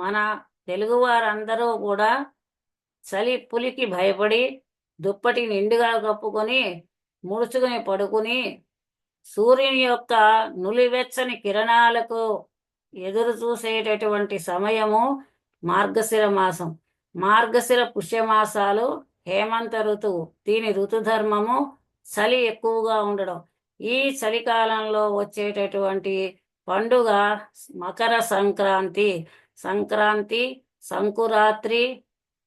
మన తెలుగు వారందరూ కూడా చలి పులికి భయపడి దుప్పటి నిండుగా కప్పుకొని ముడుచుకుని పడుకుని సూర్యుని యొక్క నులివెచ్చని కిరణాలకు ఎదురు చూసేటటువంటి సమయము మార్గశిర మాసం. మార్గశిర పుష్యమాసాలు హేమంత ఋతువు దీని ఋతుధర్మము చలి ఎక్కువగా ఉండడం. ఈ చలికాలంలో వచ్చేటటువంటి పండుగ మకర సంక్రాంతి. సంక్రాంతి సంకురాత్రి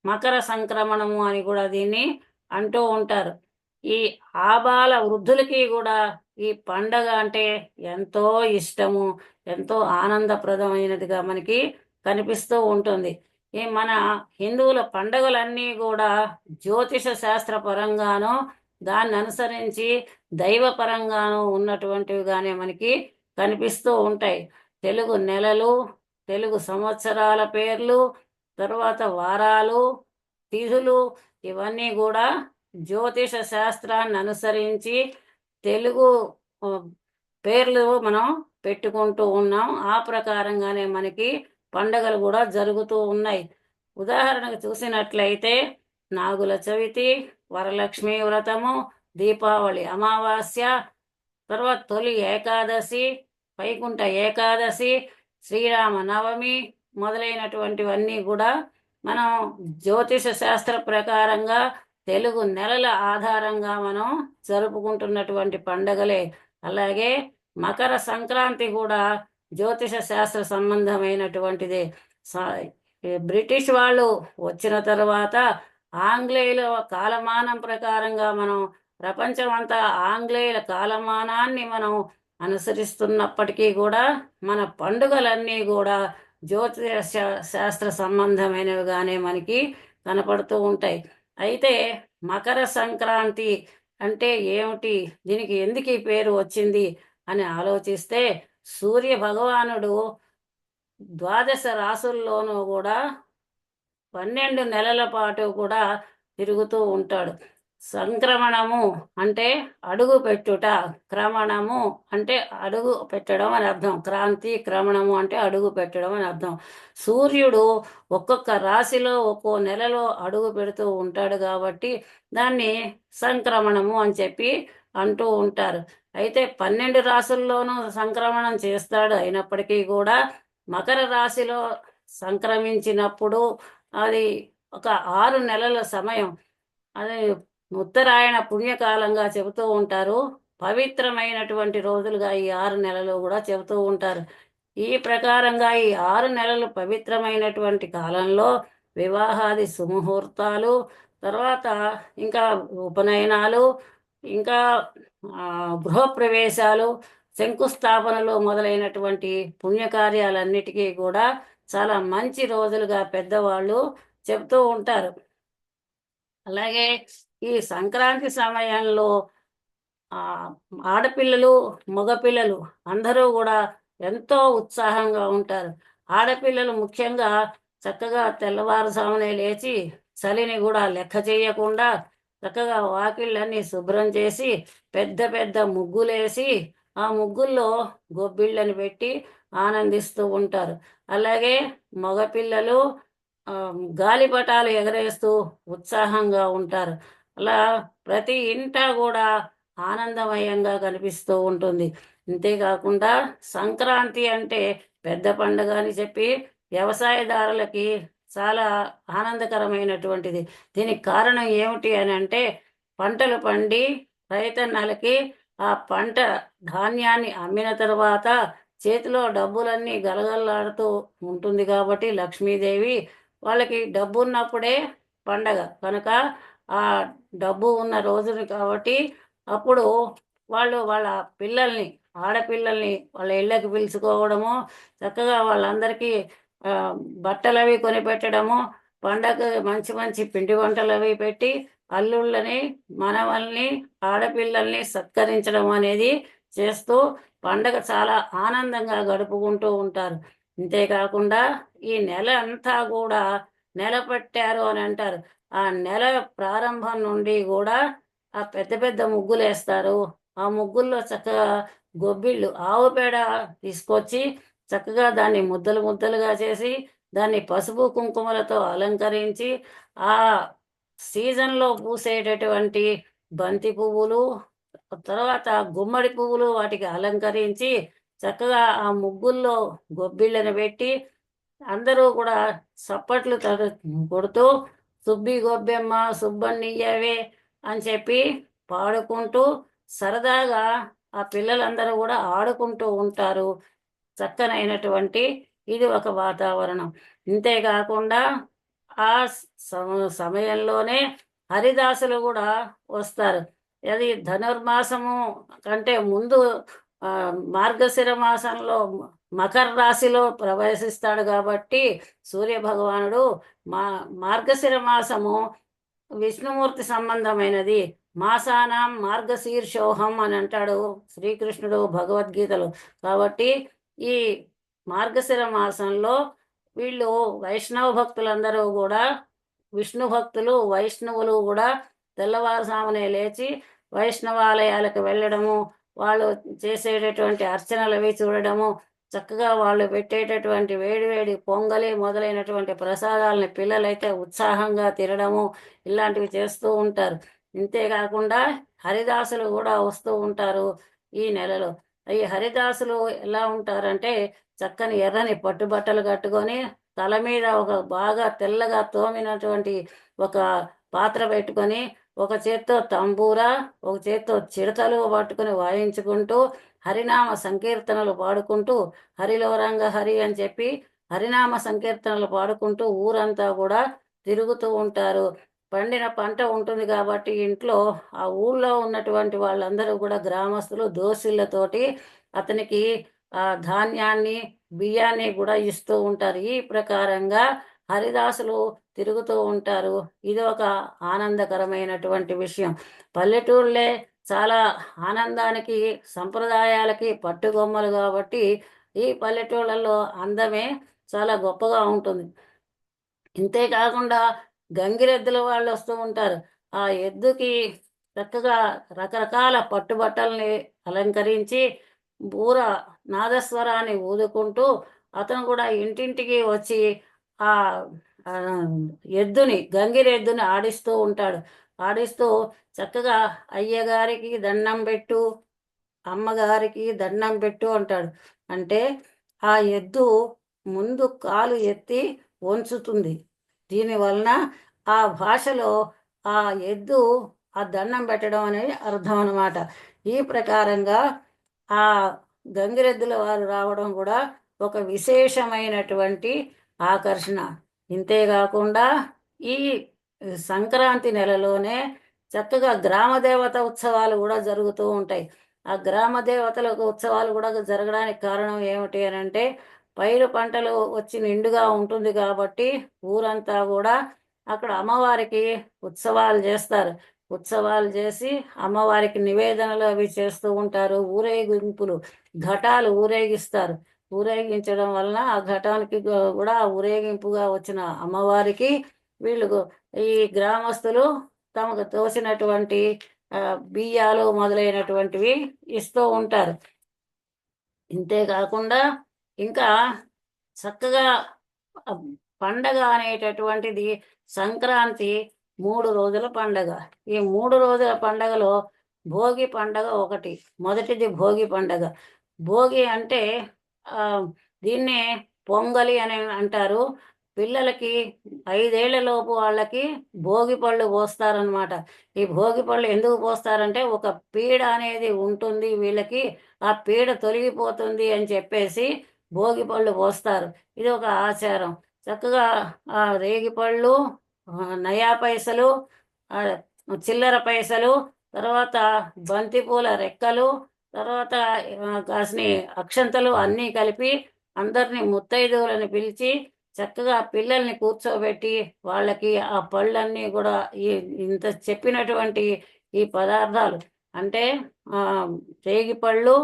మకర సంక్రమణము అని కూడా దీన్ని అంటూ ఉంటారు. ఈ ఆబాల వృద్ధులకి కూడా ఈ పండగ అంటే ఎంతో ఇష్టము ఎంతో ఆనందప్రదమైనదిగా మనకి కనిపిస్తూ ఉంటుంది. ఈ మన హిందువుల పండగలన్నీ కూడా జ్యోతిష శాస్త్ర పరంగానో దాన్ని అనుసరించి దైవపరంగానూ ఉన్నటువంటివిగానే మనకి కనిపిస్తూ ఉంటాయి. తెలుగు నెలలు తెలుగు సంవత్సరాల పేర్లు తర్వాత వారాలు తిథులు ఇవన్నీ కూడా జ్యోతిష శాస్త్రాన్ని అనుసరించి తెలుగు పేర్లు మనం పెట్టుకుంటూ ఉన్నాం. ఆ ప్రకారంగానే మనకి పండగలు కూడా జరుగుతూ ఉన్నాయి. ఉదాహరణకు చూసినట్లయితే నాగుల చవితి వరలక్ష్మి వ్రతము దీపావళి అమావాస్య తర్వాత తొలి ఏకాదశి వైకుంఠ ఏకాదశి శ్రీరామ నవమి మొదలైనటువంటివన్నీ కూడా మనం జ్యోతిష శాస్త్ర ప్రకారంగా తెలుగు నెలల ఆధారంగా మనం జరుపుకుంటున్నటువంటి పండగలే. అలాగే మకర సంక్రాంతి కూడా జ్యోతిష శాస్త్ర సంబంధమైనటువంటిదే. స- బ్రిటిష్ వాళ్ళు వచ్చిన తర్వాత ఆంగ్లేయుల కాలమానం ప్రకారంగా మనం ప్రపంచం అంతా ఆంగ్లేయుల కాలమానాన్ని మనం అనుసరిస్తున్నప్పటికీ కూడా మన పండుగలన్నీ కూడా జ్యోతిష శా- శాస్త్ర సంబంధమైనవిగానే మనకి కనపడుతూ ఉంటాయి. అయితే మకర సంక్రాంతి అంటే ఏమిటి? దీనికి ఎందుకు ఈ పేరు వచ్చింది? అని ఆలోచిస్తే సూర్య భగవానుడు ద్వాదశ రాసుల్లోనూ కూడా పన్నెండు నెలల పాటు కూడా తిరుగుతూ ఉంటాడు. సంక్రమణము అంటే అడుగు పెట్టుట. క్రమణము అంటే అడుగు పెట్టడం అని అర్థం. క్రాంతి క్రమణము అంటే అడుగు పెట్టడం అని అర్థం. సూర్యుడు ఒక్కొక్క రాశిలో ఒక్కో నెలలో అడుగు పెడుతూ ఉంటాడు కాబట్టి దాన్ని సంక్రమణము అని చెప్పి అంటూ ఉంటారు. అయితే పన్నెండు రాసుల్లోనూ సంక్రమణం చేస్తాడు. అయినప్పటికీ కూడా మకర రాశిలో సంక్రమించినప్పుడు అది ఒక ఆరు నెలల సమయం. అది ఉత్తరాయణ పుణ్యకాలంగా చెబుతూ ఉంటారు. పవిత్రమైనటువంటి రోజులుగా ఈ ఆరు నెలలు కూడా చెబుతూ ఉంటారు. ఈ ప్రకారంగా ఈ ఆరు నెలలు పవిత్రమైనటువంటి కాలంలో వివాహాది సుముహూర్తాలు తర్వాత ఇంకా ఉపనయనాలు ఇంకా గృహప్రవేశాలు శంకుస్థాపనలు మొదలైనటువంటి పుణ్యకార్యాలన్నిటికీ కూడా చాలా మంచి రోజులుగా పెద్దవాళ్ళు చెప్తూ ఉంటారు. అలాగే ఈ సంక్రాంతి సమయంలో ఆ ఆడపిల్లలు మగపిల్లలు అందరూ కూడా ఎంతో ఉత్సాహంగా ఉంటారు. ఆడపిల్లలు ముఖ్యంగా చక్కగా తెల్లవారుజామునే లేచి చలిని కూడా లెక్క చేయకుండా చక్కగా వాకిళ్ళన్నీ శుభ్రం చేసి పెద్ద పెద్ద ముగ్గులేసి ఆ ముగ్గుల్లో గొబ్బిళ్ళని పెట్టి ఆనందిస్తూ ఉంటారు. అలాగే మగపిల్లలు గాలిపటాలు ఎగరేస్తూ ఉత్సాహంగా ఉంటారు. అలా ప్రతి ఇంట కూడా ఆనందమయంగా కనిపిస్తూ ఉంటుంది. అంతేకాకుండా సంక్రాంతి అంటే పెద్ద పండుగ అని చెప్పి వ్యవసాయదారులకి చాలా ఆనందకరమైనటువంటిది. దీనికి కారణం ఏమిటి అని అంటే పంటలు పండి రైతన్నలకి ఆ పంట ధాన్యాన్ని అమ్మిన తర్వాత చేతిలో డబ్బులన్నీ గలగల్లాడుతూ ఉంటుంది కాబట్టి లక్ష్మీదేవి వాళ్ళకి డబ్బు ఉన్నప్పుడే పండగ. కనుక ఆ డబ్బు ఉన్న రోజులు కాబట్టి అప్పుడు వాళ్ళు వాళ్ళ పిల్లల్ని ఆడపిల్లల్ని వాళ్ళ ఇళ్ళకి పిలుచుకోవడము చక్కగా వాళ్ళందరికీ బట్టలు అవి కొనిపెట్టడము పండగ మంచి మంచి పిండి వంటలు అవి పెట్టి అల్లుళ్ళని మనవల్ని ఆడపిల్లల్ని సత్కరించడం అనేది చేస్తూ పండగ చాలా ఆనందంగా గడుపుకుంటూ ఉంటారు. అంతేకాకుండా ఈ నెల అంతా కూడా నెల అని అంటారు. ఆ నెల ప్రారంభం నుండి కూడా ఆ పెద్ద పెద్ద ముగ్గులు వేస్తారు. ఆ ముగ్గుల్లో చక్కగా గొబ్బిళ్ళు ఆవు పేడ తీసుకొచ్చి చక్కగా దాన్ని ముద్దలు ముద్దలుగా చేసి దాన్ని పసుపు కుంకుమలతో అలంకరించి ఆ సీజన్లో పూసేటటువంటి బంతి పువ్వులు తర్వాత గుమ్మడి పువ్వులు వాటికి అలంకరించి చక్కగా ఆ ముగ్గుల్లో గొబ్బిళ్ళను పెట్టి అందరూ కూడా చప్పట్లు తడు కొడుతూ సుబ్బి గొబ్బెమ్మ సుబ్బన్నయ్యవే అని చెప్పి పాడుకుంటూ సరదాగా ఆ పిల్లలందరూ కూడా ఆడుకుంటూ ఉంటారు. చక్కనైనటువంటి ఇది ఒక వాతావరణం. ఇంతేకాకుండా ఆ సమ- సమయంలోనే హరిదాసులు కూడా వస్తారు. అది ధనుర్మాసము కంటే ముందు మార్గశిర మాసంలో మకర రాశిలో ప్రవేశిస్తాడు కాబట్టి సూర్య భగవానుడు మా మార్గశిర మాసము విష్ణుమూర్తి సంబంధమైనది. మాసానాం మార్గశీర్షోహం అని అంటాడు శ్రీకృష్ణుడు భగవద్గీతలు. కాబట్టి ఈ మార్గశిర మాసంలో వీళ్ళు వైష్ణవ భక్తులందరూ కూడా విష్ణు భక్తులు వైష్ణవులు కూడా తెల్లవారుజామునే లేచి వైష్ణవాలయాలకు వెళ్ళడము వాళ్ళు చేసేటటువంటి అర్చనలు అవి చూడడము చక్కగా వాళ్ళు పెట్టేటటువంటి వేడివేడి పొంగలి మొదలైనటువంటి ప్రసాదాలని పిల్లలైతే ఉత్సాహంగా తినడము ఇలాంటివి చేస్తూ ఉంటారు. ఇంతేకాకుండా హరిదాసులు కూడా వస్తూ ఉంటారు ఈ నెలలో. ఈ హరిదాసులు ఎలా ఉంటారంటే చక్కని ఎర్రని పట్టుబట్టలు కట్టుకొని తల మీద ఒక బాగా తెల్లగా తోమినటువంటి ఒక పాత్ర పెట్టుకొని ఒక చేత్తో తంబూర ఒక చేత్తో చిడతలు పట్టుకొని వాయించుకుంటూ హరినామ సంకీర్తనలు పాడుకుంటూ హరిలో రంగ హరి అని చెప్పి హరినామ సంకీర్తనలు పాడుకుంటూ ఊరంతా కూడా తిరుగుతూ ఉంటారు. పండిన పంట ఉంటుంది కాబట్టి ఇంట్లో ఆ ఊళ్ళో ఉన్నటువంటి వాళ్ళందరూ కూడా గ్రామస్తులు దోసిళ్ళతోటి అతనికి ఆ ధాన్యాన్ని బియ్యాన్ని కూడా ఇస్తూ ఉంటారు. ఈ ప్రకారంగా హరిదాసులు తిరుగుతూ ఉంటారు. ఇది ఒక ఆనందకరమైనటువంటి విషయం. పల్లెటూళ్ళే చాలా ఆనందానికి సంప్రదాయాలకి పట్టుగొమ్మలు కాబట్టి ఈ పల్లెటూళ్ళలో అందమే చాలా గొప్పగా ఉంటుంది. ఇంతేకాకుండా గంగిరెద్దుల వాళ్ళు వస్తూ ఉంటారు. ఆ ఎద్దుకి చక్కగా రకరకాల పట్టుబట్టల్ని అలంకరించి బూర నాదస్వరాన్ని ఊదుకుంటూ అతను కూడా ఇంటింటికి వచ్చి ఆ ఎద్దుని గంగిరెద్దుని ఆడిస్తూ ఉంటాడు. ఆడిస్తూ చక్కగా అయ్యగారికి దండం పెట్టు అమ్మగారికి దండం పెట్టు అంటాడు. అంటే ఆ ఎద్దు ముందు కాలు ఎత్తి వంచుతుంది. దీనివలన ఆ భాషలో ఆ ఎద్దు ఆ దండం పెట్టడం అనేది అర్థం అనమాట ఈ ప్రకారంగా ఆ గంగిరెద్దుల వారు రావడం కూడా ఒక విశేషమైనటువంటి ఆకర్షణ. ఇంతేకాకుండా ఈ సంక్రాంతి నెలలోనే చక్కగా గ్రామ దేవత ఉత్సవాలు కూడా జరుగుతూ ఉంటాయి. ఆ గ్రామ దేవతలకు ఉత్సవాలు కూడా జరగడానికి కారణం ఏమిటి అని అంటే పైరు పంటలు వచ్చి నిండుగా ఉంటుంది కాబట్టి ఊరంతా కూడా అక్కడ అమ్మవారికి ఉత్సవాలు చేస్తారు. ఉత్సవాలు చేసి అమ్మవారికి నివేదనలు అవి చేస్తూ ఉంటారు. ఊరేగింపులు ఘటాలు ఊరేగిస్తారు. ఊరేగించడం వలన ఆ ఘటానికి కూడా ఊరేగింపుగా వచ్చిన అమ్మవారికి వీళ్ళు ఈ గ్రామస్తులు తమకు తోసినటువంటి బియ్యాలు మొదలైనటువంటివి ఇస్తూ ఉంటారు. ఇంతేకాకుండా ఇంకా చక్కగా పండగ అనేటటువంటిది సంక్రాంతి మూడు రోజుల పండగ. ఈ మూడు రోజుల పండగలో భోగి పండగ ఒకటి మొదటిది భోగి పండగ. భోగి అంటే దీన్నే పొంగలి అని అంటారు. పిల్లలకి ఐదేళ్ళ లోపు వాళ్ళకి భోగి పళ్ళు పోస్తారనమాట ఈ భోగి పళ్ళు ఎందుకు పోస్తారంటే ఒక పీడ అనేది ఉంటుంది వీళ్ళకి ఆ పీడ తొలగిపోతుంది అని చెప్పేసి భోగి పళ్ళు పోస్తారు. ఇది ఒక ఆచారం. చక్కగా ఆ రేగి పళ్ళు నయా పైసలు చిల్లర పైసలు తర్వాత బంతిపూల రెక్కలు తర్వాత కాసిని అక్షంతలు అన్నీ కలిపి అందరినీ ముత్తైదువులను పిలిచి చక్కగా పిల్లల్ని కూర్చోబెట్టి వాళ్ళకి ఆ పళ్ళన్నీ కూడా ఈ ఇంత చెప్పినటువంటి ఈ పదార్థాలు అంటే ఆ, రేగి పళ్ళు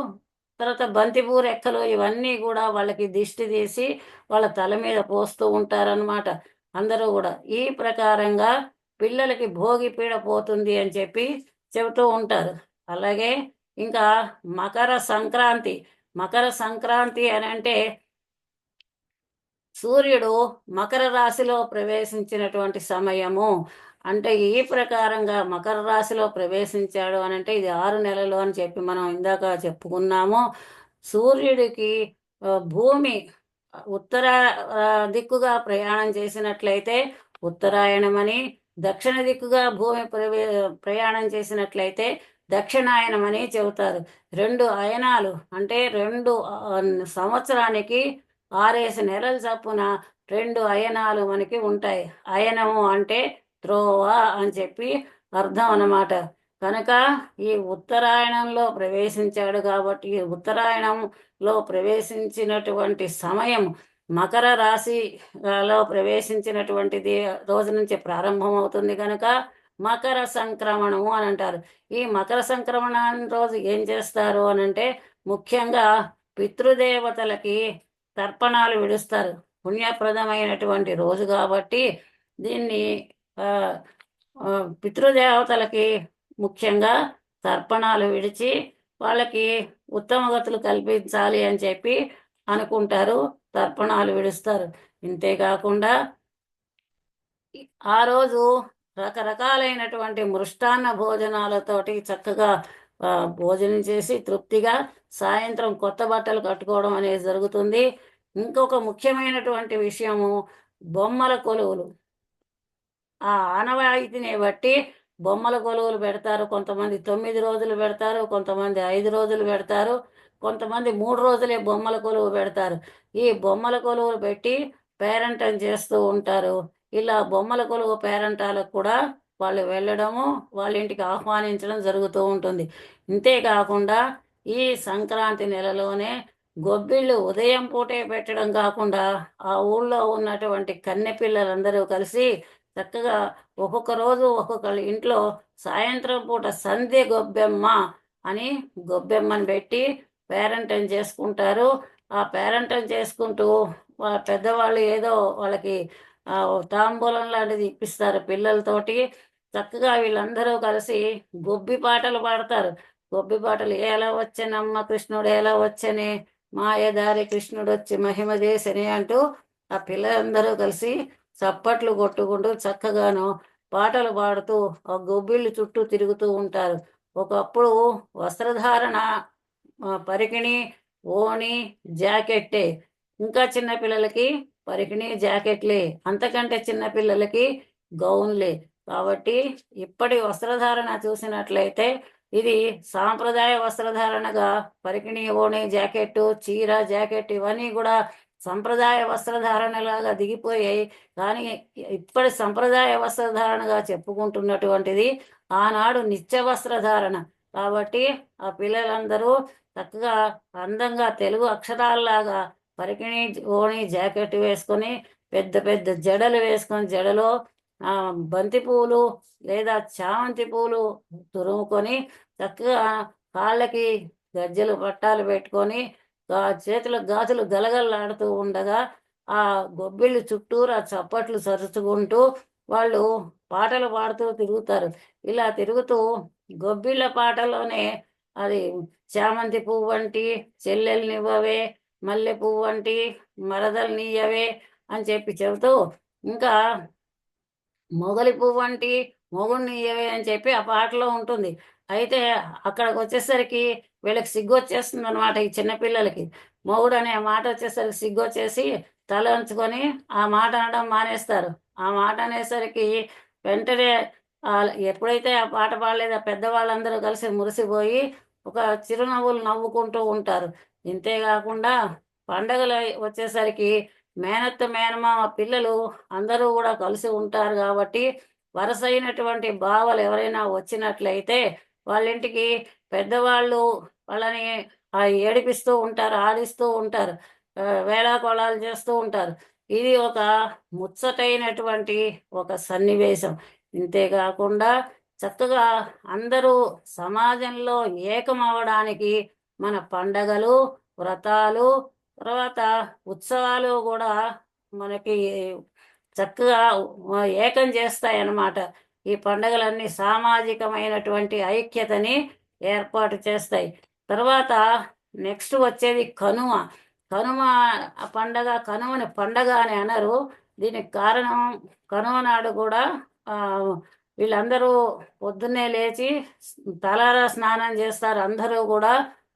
తర్వాత బంతిపూ రెక్కలు ఇవన్నీ కూడా వాళ్ళకి దిష్టి తీసి వాళ్ళ తల మీద పోస్తూ ఉంటారనమాట అందరూ కూడా ఈ ప్రకారంగా పిల్లలకి భోగి పీడ పోతుంది అని చెప్పి చెబుతూ ఉంటారు. అలాగే ఇంకా మకర సంక్రాంతి. మకర సంక్రాంతి అని అంటే సూర్యుడు మకర రాశిలో ప్రవేశించినటువంటి సమయము. అంటే ఈ ప్రకారంగా మకర రాశిలో ప్రవేశించాడు అని అంటే ఇది ఆరు నెలలు అని చెప్పి మనం ఇందాక చెప్పుకున్నాము. సూర్యుడికి భూమి ఉత్తర దిక్కుగా ప్రయాణం చేసినట్లయితే ఉత్తరాయణమని దక్షిణ దిక్కుగా భూమి ప్రవే ప్రయాణం చేసినట్లయితే దక్షిణాయనమని చెబుతారు. రెండు అయనాలు అంటే రెండు సంవత్సరానికి ఆరేసి నెలల చప్పున రెండు అయనాలు మనకి ఉంటాయి. అయనము అంటే త్రోవ అని చెప్పి అర్థం అన్నమాట. కనుక ఈ ఉత్తరాయణంలో ప్రవేశించాడు కాబట్టి ఈ ఉత్తరాయణంలో ప్రవేశించినటువంటి సమయం మకర రాశిలో ప్రవేశించినటువంటిది రోజు నుంచి ప్రారంభమవుతుంది కనుక మకర సంక్రమణము అని అంటారు. ఈ మకర సంక్రమణాన్ని రోజు ఏం చేస్తారు అని అంటే ముఖ్యంగా పితృదేవతలకి తర్పణాలు విడుస్తారు. పుణ్యప్రదమైనటువంటి రోజు కాబట్టి దీన్ని పితృదేవతలకి ముఖ్యంగా తర్పణాలు విడిచి వాళ్ళకి ఉత్తమ గతులు కల్పించాలి అని చెప్పి అనుకుంటారు తర్పణాలు విడుస్తారు. ఇంతేకాకుండా ఆ రోజు రకరకాలైనటువంటి మృష్టాన్న భోజనాలతోటి చక్కగా భోజనం చేసి తృప్తిగా సాయంత్రం కొత్త బట్టలు కట్టుకోవడం అనేది జరుగుతుంది. ఇంకొక ముఖ్యమైనటువంటి విషయము బొమ్మల కొలువులు. ఆ ఆనవాయితీని బట్టి బొమ్మల కొలువులు పెడతారు కొంతమంది తొమ్మిది రోజులు పెడతారు కొంతమంది ఐదు రోజులు పెడతారు కొంతమంది మూడు రోజులే బొమ్మల కొలువు పెడతారు. ఈ బొమ్మల కొలువులు పెట్టి పేరంటం చేస్తూ ఉంటారు. ఇలా బొమ్మల కొలువు పేరంటాలకు కూడా వాళ్ళు వెళ్ళడము వాళ్ళ ఇంటికి ఆహ్వానించడం జరుగుతూ ఉంటుంది. ఇంతేకాకుండా ఈ సంక్రాంతి నెలలోనే గొబ్బిళ్ళు ఉదయం పూటే పెట్టడం కాకుండా ఆ ఊళ్ళో ఉన్నటువంటి కన్నె పిల్లలందరూ కలిసి చక్కగా ఒక్కొక్క రోజు ఒక్కొక్కళ్ళ ఇంట్లో సాయంత్రం పూట సంధ్య గొబ్బెమ్మ అని గొబ్బెమ్మని పెట్టి పేరంటం చేసుకుంటారు. ఆ పేరంటం చేసుకుంటూ వాళ్ళ పెద్దవాళ్ళు ఏదో వాళ్ళకి తాంబూలం లాంటిది ఇప్పిస్తారు పిల్లలతోటి. చక్కగా వీళ్ళందరూ కలిసి గొబ్బి పాటలు పాడతారు. గొబ్బి పాటలు ఎలా వచ్చనమ్మ కృష్ణుడు ఎలా వచ్చని మాయదారి కృష్ణుడు వచ్చి మహిమ చేసని అంటూ ఆ పిల్లలందరూ కలిసి చప్పట్లు కొట్టుకుంటూ చక్కగాను పాటలు పాడుతూ ఆ గొబ్బిళ్ళు చుట్టూ తిరుగుతూ ఉంటారు. ఒకప్పుడు వస్త్రధారణ పరికిణి ఓణి జాకెట్టే. ఇంకా చిన్న పిల్లలకి పరికిణి జాకెట్లే. అంతకంటే చిన్న పిల్లలకి గౌన్లే. కాబట్టి ఇప్పటి వస్త్రధారణ చూసినట్లయితే ఇది సాంప్రదాయ వస్త్రధారణగా పరికిణి ఓణి జాకెట్ చీర జాకెట్ ఇవన్నీ కూడా సంప్రదాయ వస్త్రధారణలాగా దిగిపోయాయి. కానీ ఇప్పటి సంప్రదాయ వస్త్రధారణగా చెప్పుకుంటున్నటువంటిది ఆనాడు నిత్య వస్త్రధారణ. కాబట్టి ఆ పిల్లలందరూ చక్కగా అందంగా తెలుగు అక్షరాల్లాగా పరికిణి ఓణి జాకెట్ వేసుకొని పెద్ద పెద్ద జడలు వేసుకొని జడలో బంతి పువ్వులు లేదా చామంతి పువ్వులు తురుముకొని చక్కగా కాళ్ళకి గజ్జలు పట్టాలు పెట్టుకొని గా చేతుల గాజులు గలగలలాడుతూ ఉండగా ఆ గొబ్బిళ్ళు చుట్టూరా చప్పట్లు సరుచుకుంటూ వాళ్ళు పాటలు పాడుతూ తిరుగుతారు. ఇలా తిరుగుతూ గొబ్బిళ్ళ పాటలోనే అది చామంతి పువ్వు వంటి చెల్లెల్నివ్వవే మల్లె పువ్వు వంటి మరదల్నియ్యవే అని చెప్పి చెబుతూ ఇంకా మొగలి పువ్వు వంటి మొగుడిని ఇయ్యవే అని చెప్పి ఆ పాటలో ఉంటుంది. అయితే అక్కడికి వచ్చేసరికి వీళ్ళకి సిగ్గు వచ్చేస్తుంది అనమాట ఈ చిన్నపిల్లలకి మొగుడు అనే మాట వచ్చేసరికి సిగ్గు వచ్చేసి తల ఉంచుకొని ఆ మాట అనడం మానేస్తారు. ఆ మాట అనేసరికి వెంటనే ఎప్పుడైతే ఆ పాట పాడలేదో పెద్దవాళ్ళందరూ కలిసి మురిసిపోయి ఒక చిరునవ్వులు నవ్వుకుంటూ ఉంటారు. ఇంతేకాకుండా పండగలు వచ్చేసరికి మేనత్త మేనమామ పిల్లలు అందరూ కూడా కలిసి ఉంటారు కాబట్టి వరసైనటువంటి బావలు ఎవరైనా వచ్చినట్లయితే వాళ్ళింటికి పెద్దవాళ్ళు వాళ్ళని ఆ ఏడిపిస్తూ ఉంటారు ఆడిస్తూ ఉంటారు వేళాకోళాలు చేస్తూ ఉంటారు. ఇది ఒక ముచ్చటైనటువంటి ఒక సన్నివేశం. ఇంతేకాకుండా చక్కగా అందరూ సమాజంలో ఏకమవడానికి మన పండగలు వ్రతాలు తర్వాత ఉత్సవాలు కూడా మనకి చక్కగా ఏకం చేస్తాయన్నమాట. ఈ పండగలన్నీ సామాజికమైనటువంటి ఐక్యతని ఏర్పాటు చేస్తాయి. తర్వాత నెక్స్ట్ వచ్చేది కనుమ. కనుమ పండగ కనుమని పండగ అని అనరు. దీనికి కారణం కనుమ నాడు కూడా వీళ్ళందరూ పొద్దున్నే లేచి తలారా స్నానం చేస్తారు. అందరూ కూడా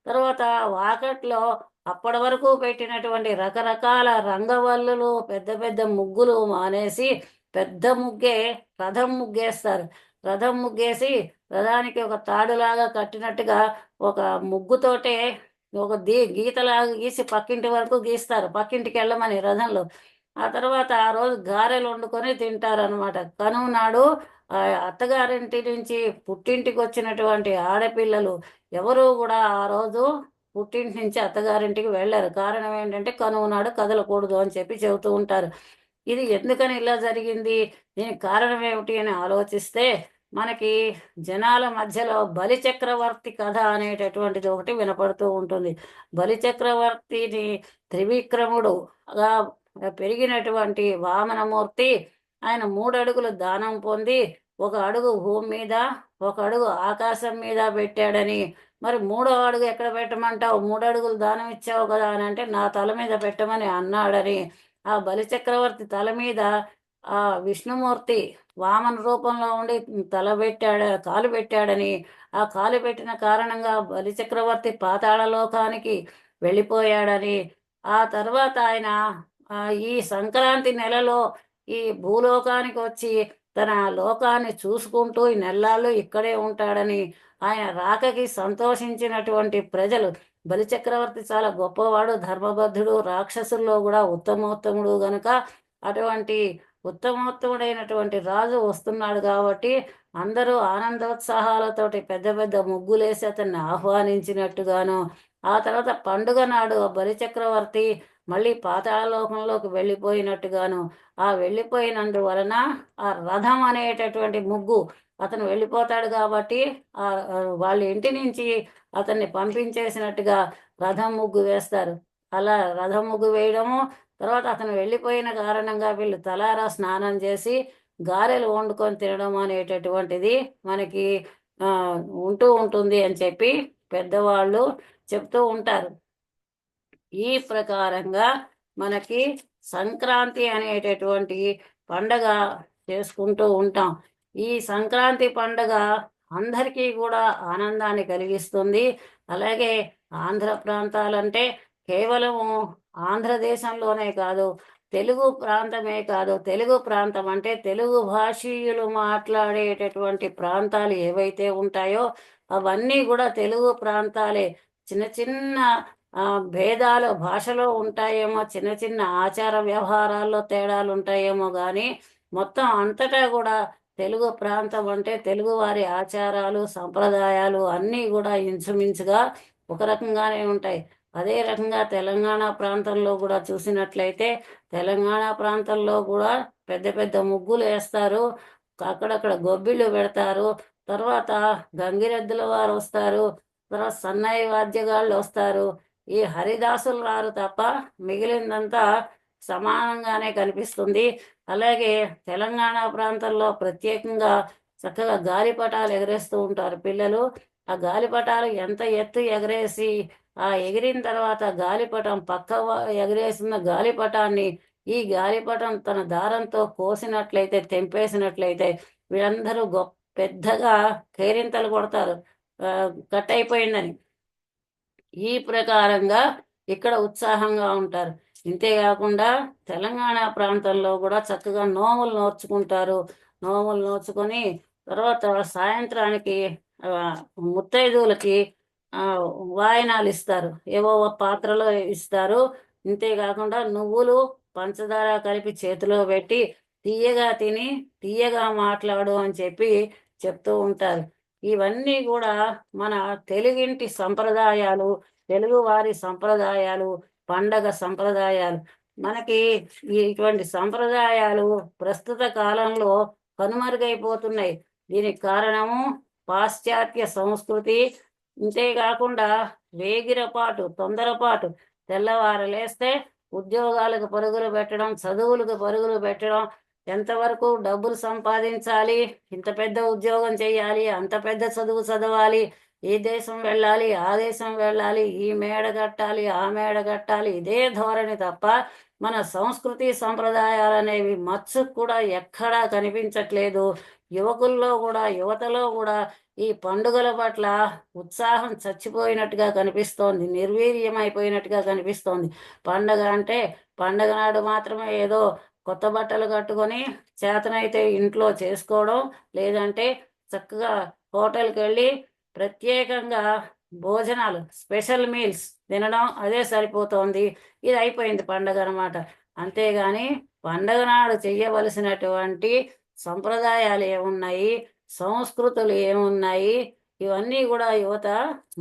తర్వాత వాకట్లో అప్పటి వరకు పెట్టినటువంటి రకరకాల రంగవల్లులు పెద్ద పెద్ద ముగ్గులు మానేసి పెద్ద ముగ్గే రథం ముగ్గేస్తారు. రథం ముగ్గేసి రథానికి ఒక తాడులాగా కట్టినట్టుగా ఒక ముగ్గుతోటే ఒక దీ గీతలాగా గీసి పక్కింటి వరకు గీస్తారు. పక్కింటికి వెళ్ళమని రథంలో. ఆ తర్వాత ఆ రోజు గారెలు వండుకొని తింటారు అనమాట కనుమ నాడు ఆ అత్తగారింటి నుంచి పుట్టింటికి వచ్చినటువంటి ఆడపిల్లలు ఎవరు కూడా ఆ రోజు పుట్టింటి నుంచి అత్తగారింటికి వెళ్ళారు. కారణం ఏంటంటే కనువు నాడు కదలకూడదు అని చెప్పి చెబుతూ ఉంటారు. ఇది ఎందుకని ఇలా జరిగింది? దీనికి కారణం ఏమిటి అని ఆలోచిస్తే మనకి జనాల మధ్యలో బలి చక్రవర్తి కథ అనేటటువంటిది ఒకటి వినపడుతూ ఉంటుంది. బలి చక్రవర్తిని త్రివిక్రముడుగా పెరిగినటువంటి వామనమూర్తి ఆయన మూడు అడుగులు దానం పొంది ఒక అడుగు భూమి మీద ఒక అడుగు ఆకాశం మీద పెట్టాడని. మరి మూడో అడుగు ఎక్కడ పెట్టమంటావు? మూడు అడుగులు దానం ఇచ్చావు కదా అని అంటే నా తల మీద పెట్టమని అన్నాడని. ఆ బలి చక్రవర్తి తల మీద ఆ విష్ణుమూర్తి వామన రూపంలో ఉండి తల పెట్టాడ కాలు పెట్టాడని. ఆ కాలు పెట్టిన కారణంగా బలిచక్రవర్తి పాతాళలోకానికి వెళ్ళిపోయాడని. ఆ తర్వాత ఆయన ఈ సంక్రాంతి నెలలో ఈ భూలోకానికి వచ్చి తన లోకాన్ని చూసుకుంటూ ఈ నెల్లాళ్ళు ఇక్కడే ఉంటాడని ఆయన రాకకి సంతోషించినటువంటి ప్రజలు. బలిచక్రవర్తి చాలా గొప్పవాడు ధర్మబద్ధుడు రాక్షసుల్లో కూడా ఉత్తమోత్తముడు గనుక. అటువంటి ఉత్తమోత్తముడైనటువంటి రాజు వస్తున్నాడు కాబట్టి అందరూ ఆనందోత్సాహాలతోటి పెద్ద పెద్ద ముగ్గులేసి అతన్ని ఆహ్వానించినట్టుగాను ఆ తర్వాత పండుగ నాడు ఆ బలిచక్రవర్తి మళ్ళీ పాతాళలోకంలోకి వెళ్ళిపోయినట్టుగాను ఆ వెళ్ళిపోయినందువలన ఆ రథం అనేటటువంటి ముగ్గు అతను వెళ్ళిపోతాడు కాబట్టి ఆ వాళ్ళ ఇంటి నుంచి అతన్ని పంపించేసినట్టుగా రథం ముగ్గు వేస్తారు. అలా రథం ముగ్గు వేయడము తర్వాత అతను వెళ్ళిపోయిన కారణంగా వీళ్ళు తలారా స్నానం చేసి గారెలు వండుకొని తినడం అనేటటువంటిది మనకి ఉంటూ ఉంటుంది అని చెప్పి పెద్దవాళ్ళు చెప్తూ ఉంటారు. ఈ ప్రకారంగా మనకి సంక్రాంతి అనేటటువంటి పండగ చేసుకుంటూ ఉంటాం. ఈ సంక్రాంతి పండగ అందరికీ కూడా ఆనందాన్ని కలిగిస్తుంది. అలాగే ఆంధ్ర ప్రాంతాలంటే కేవలము ఆంధ్రదేశంలోనే కాదు తెలుగు ప్రాంతమే కాదు తెలుగు ప్రాంతం అంటే తెలుగు భాషీయులు మాట్లాడేటటువంటి ప్రాంతాలు ఏవైతే ఉంటాయో అవన్నీ కూడా తెలుగు ప్రాంతాలే. చిన్న చిన్న భేదాలు భాషలో ఉంటాయేమో చిన్న చిన్న ఆచార వ్యవహారాల్లో తేడాలు ఉంటాయేమో కానీ మొత్తం అంతటా కూడా తెలుగు ప్రాంతం అంటే తెలుగు వారి ఆచారాలు సంప్రదాయాలు అన్నీ కూడా ఇంచుమించుగా ఒక రకంగానే ఉంటాయి. అదే రకంగా తెలంగాణ ప్రాంతంలో కూడా చూసినట్లయితే తెలంగాణ ప్రాంతంలో కూడా పెద్ద పెద్ద ముగ్గులు వేస్తారు. అక్కడక్కడ గొబ్బిళ్ళు పెడతారు. తర్వాత గంగిరెద్దుల వారు వస్తారు తర్వాత సన్నాయి వాద్యగాళ్ళు వస్తారు. ఈ హరిదాసులు రారు తప్ప మిగిలిందంతా సమానంగానే కనిపిస్తుంది. అలాగే తెలంగాణ ప్రాంతంలో ప్రత్యేకంగా చక్కగా గాలిపటాలు ఎగరేస్తూ ఉంటారు పిల్లలు. ఆ గాలిపటాలు ఎంత ఎత్తు ఎగరేసి ఆ ఎగిరిన తర్వాత గాలిపటం పక్క వా- ఎగరేసిన గాలిపటాన్ని ఈ గాలిపటం తన దారంతో కోసినట్లయితే తెంపేసినట్లయితే వీళ్ళందరూ గొప్ప పెద్దగా కేరింతలు కొడతారు. కట్ అయిపోయిందని. ఈ ప్రకారంగా ఇక్కడ ఉత్సాహంగా ఉంటారు. ఇంతేకాకుండా తెలంగాణ ప్రాంతంలో కూడా చక్కగా నోములు నోర్చుకుంటారు. నోములు నోర్చుకొని తర్వాత సాయంత్రానికి ముత్తైదువులకి వాయనాలు ఇస్తారు. ఏవో పాత్రలో ఇస్తారు. ఇంతేకాకుండా నువ్వులు పంచదార కలిపి చేతిలో పెట్టి తీయగా తిని తీయగా మాట్లాడు అని చెప్పి చెప్తూ ఉంటారు. ఇవన్నీ కూడా మన తెలుగింటి సంప్రదాయాలు తెలుగు వారి సంప్రదాయాలు పండగ సంప్రదాయాలు. మనకి ఇటువంటి సంప్రదాయాలు ప్రస్తుత కాలంలో కనుమరుగైపోతున్నాయి. దీనికి కారణము పాశ్చాత్య సంస్కృతి. ఇంతేకాకుండా వేగిరపాటు తొందరపాటు. తెల్లవారు లేస్తే ఉద్యోగాలకు పరుగులు పెట్టడం చదువులకు పరుగులు పెట్టడం ఎంతవరకు డబ్బులు సంపాదించాలి? ఇంత పెద్ద ఉద్యోగం చేయాలి? అంత పెద్ద చదువు చదవాలి? ఈ దేశం వెళ్ళాలి ఆ దేశం వెళ్ళాలి ఈ మేడ కట్టాలి ఆ మేడ కట్టాలి ఇదే ధోరణి తప్ప మన సంస్కృతి సంప్రదాయాలు అనేవి మచ్చు కూడా ఎక్కడా కనిపించట్లేదు. యువకుల్లో కూడా యువతలో కూడా ఈ పండుగల పట్ల ఉత్సాహం చచ్చిపోయినట్టుగా కనిపిస్తోంది నిర్వీర్యమైపోయినట్టుగా కనిపిస్తోంది. పండగ అంటే పండగ నాడు మాత్రమే ఏదో కొత్త బట్టలు కట్టుకొని చేతనైతే ఇంట్లో చేసుకోవడం లేదంటే చక్కగా హోటల్కి వెళ్ళి ప్రత్యేకంగా భోజనాలు స్పెషల్ మీల్స్ తినడం అదే సరిపోతోంది. ఇది అయిపోయింది పండగ అనమాట అంతేగాని పండగ నాడు చెయ్యవలసినటువంటి సంప్రదాయాలు ఏమున్నాయి? సంస్కృతులు ఏమున్నాయి? ఇవన్నీ కూడా యువత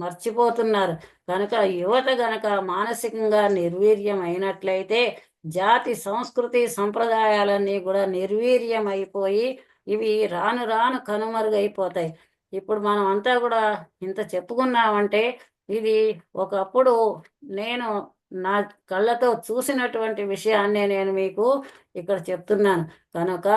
మర్చిపోతున్నారు. కనుక యువత గనక మానసికంగా నిర్వీర్యం అయినట్లయితే జాతి సంస్కృతి సంప్రదాయాలన్నీ కూడా నిర్వీర్యం అయిపోయి ఇవి రాను రాను కనుమరుగైపోతాయి. ఇప్పుడు మనం అంతా కూడా ఇంత చెప్పుకున్నామంటే ఇది ఒకప్పుడు నేను నా కళ్ళతో చూసినటువంటి విషయాన్నే నేను మీకు ఇక్కడ చెప్తున్నాను. కనుక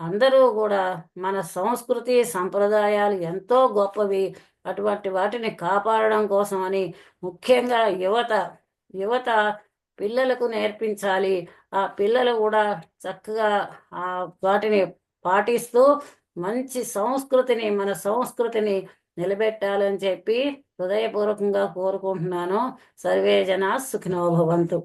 అందరూ కూడా మన సంస్కృతి సంప్రదాయాలు ఎంతో గొప్పవి. అటువంటి వాటిని కాపాడడం కోసమని ముఖ్యంగా యువత యువత పిల్లలకు నేర్పించాలి. ఆ పిల్లలు కూడా చక్కగా ఆ వాటిని పాటిస్తూ మంచి సంస్కృతిని మన సంస్కృతిని నిలబెట్టాలని చెప్పి హృదయపూర్వకంగా కోరుకుంటున్నాను. సర్వే జన భవంతు.